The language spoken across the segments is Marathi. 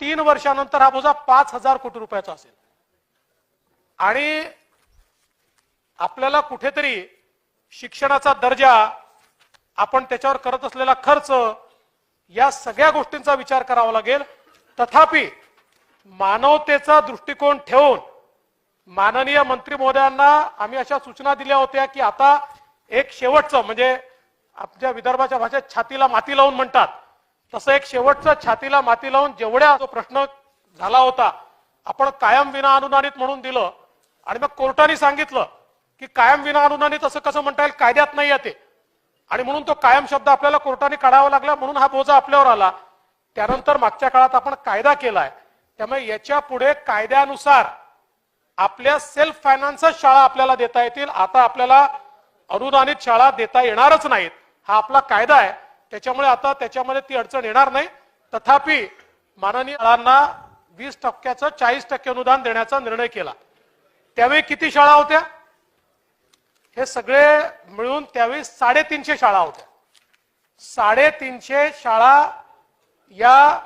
तीन वर्षानंतर हा बोजा पाच हजार कोटी रुपयाचा असेल. आणि आपल्याला कुठेतरी शिक्षणाचा दर्जा आपण त्याच्यावर करत असलेला खर्च या सगळ्या गोष्टींचा विचार करावा लागेल. तथापि मानवतेचा दृष्टिकोन ठेवून माननीय मंत्री महोदयांना आम्ही अशा सूचना दिल्या होत्या की आता एक शेवटचं म्हणजे आपल्या विदर्भाच्या भाषेत छातीला माती लावून म्हणतात. तसं एक शेवटचं छातीला माती लावून जेवढ्या जो प्रश्न झाला होता आपण कायम विना अनुदानित म्हणून दिलं आणि मग कोर्टाने सांगितलं की कायम विना अनुदानित असं कसं म्हणता येईल कायद्यात नाही आहे ते. आणि म्हणून तो कायम शब्द आपल्याला कोर्टाने काढावा लागला म्हणून हा बोजा आपल्यावर आला. त्यानंतर मागच्या काळात आपण कायदा केलाय. त्यामुळे याच्यापुढे कायद्यानुसार आपल्या सेल्फ फायनान्सच शाळा आपल्याला देता येतील. आता आपल्याला अनुदानित शाळा देता येणारच नाहीत. हा आपला कायदा आहे. त्याच्यामुळे आता त्याच्यामध्ये ती अडचण येणार नाही. तथापि माननीय शाळांना वीस टक्क्याचं चाळीस टक्के अनुदान देण्याचा निर्णय केला. त्यावेळी किती शाळा होत्या? हे सगळे मिळून त्यावेळी साडेतीनशे शाळा होत्या. साडेतीनशे शाळा या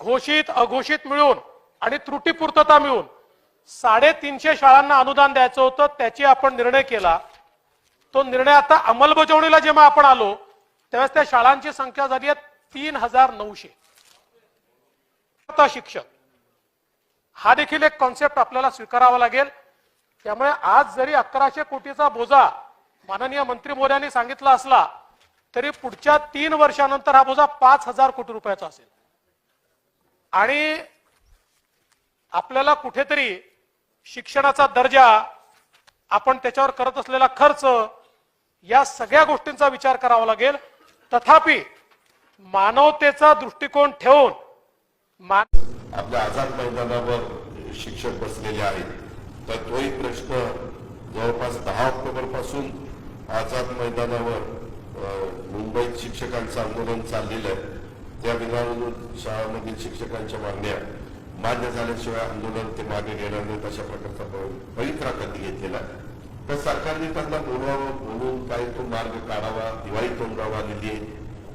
घोषित अघोषित मिळून आणि त्रुटीपूर्तता मिळून साडेतीनशे शाळांना अनुदान द्यायचं होतं त्याची आपण निर्णय केला. तो निर्णय आता अंमलबजावणीला जेव्हा आपण आलो त्यावेळेस त्या शाळांची संख्या झाली आहे तीन हजार नऊशे. शिक्षक. हा देखील एक कॉन्सेप्ट आपल्याला स्वीकारावा लागेल. त्यामुळे आज जरी अकराशे कोटीचा बोजा माननीय मंत्री मोर्यांनी सांगितला असला तरी पुढच्या तीन वर्षानंतर हा बोजा पाच हजार कोटी रुपयाचा असेल. आणि आपल्याला कुठेतरी शिक्षणाचा दर्जा आपण त्याच्यावर करत असलेला खर्च या सगळ्या गोष्टींचा विचार करावा लागेल. तथापि मानवतेचा दृष्टिकोन ठेवून मान आपल्या आझाद मैदानावर शिक्षक बसलेले आहेत तर तोही प्रश्न जवळपास दहा ऑक्टोबरपासून आझाद मैदानावर मुंबईत शिक्षकांचं आंदोलन चाललेलं आहे त्या विधान शाळांमधील शिक्षकांच्या मागण्या मान्य झाल्याशिवाय आंदोलन ते मागे घेणार नाहीत अशा प्रकारचा पवित्रा कधी घेतलेला आहे. तर सरकारने त्यांना बोलवावं बोलून काही तो मार्ग काढावा दिवाळी तोंडावा आलेली आहे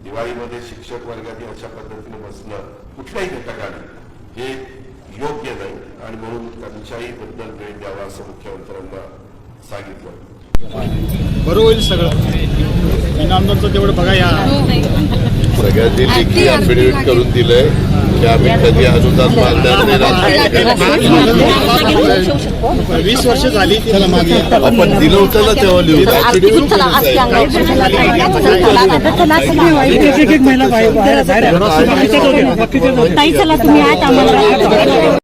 दिवाळीमध्ये शिक्षक वर्गाने अशा पद्धतीने बसणं कुठल्याही घटकाने हे योग्य नाही आणि म्हणून त्यांच्याही बद्दल वेळ द्यावा असं मुख्यमंत्र्यांना सांगितलं. बरं होईल सगळं. तेवढं बघा या. सगळ्या दिली की अफिडेव्हिट करून दिलंय. आम्ही कधी अनुदान मागणार नाही वीस वर्ष झाली त्याला मागे आपण दिलं होतं ना तेव्हा लिहून ताई चला तुम्ही आत आम्हाला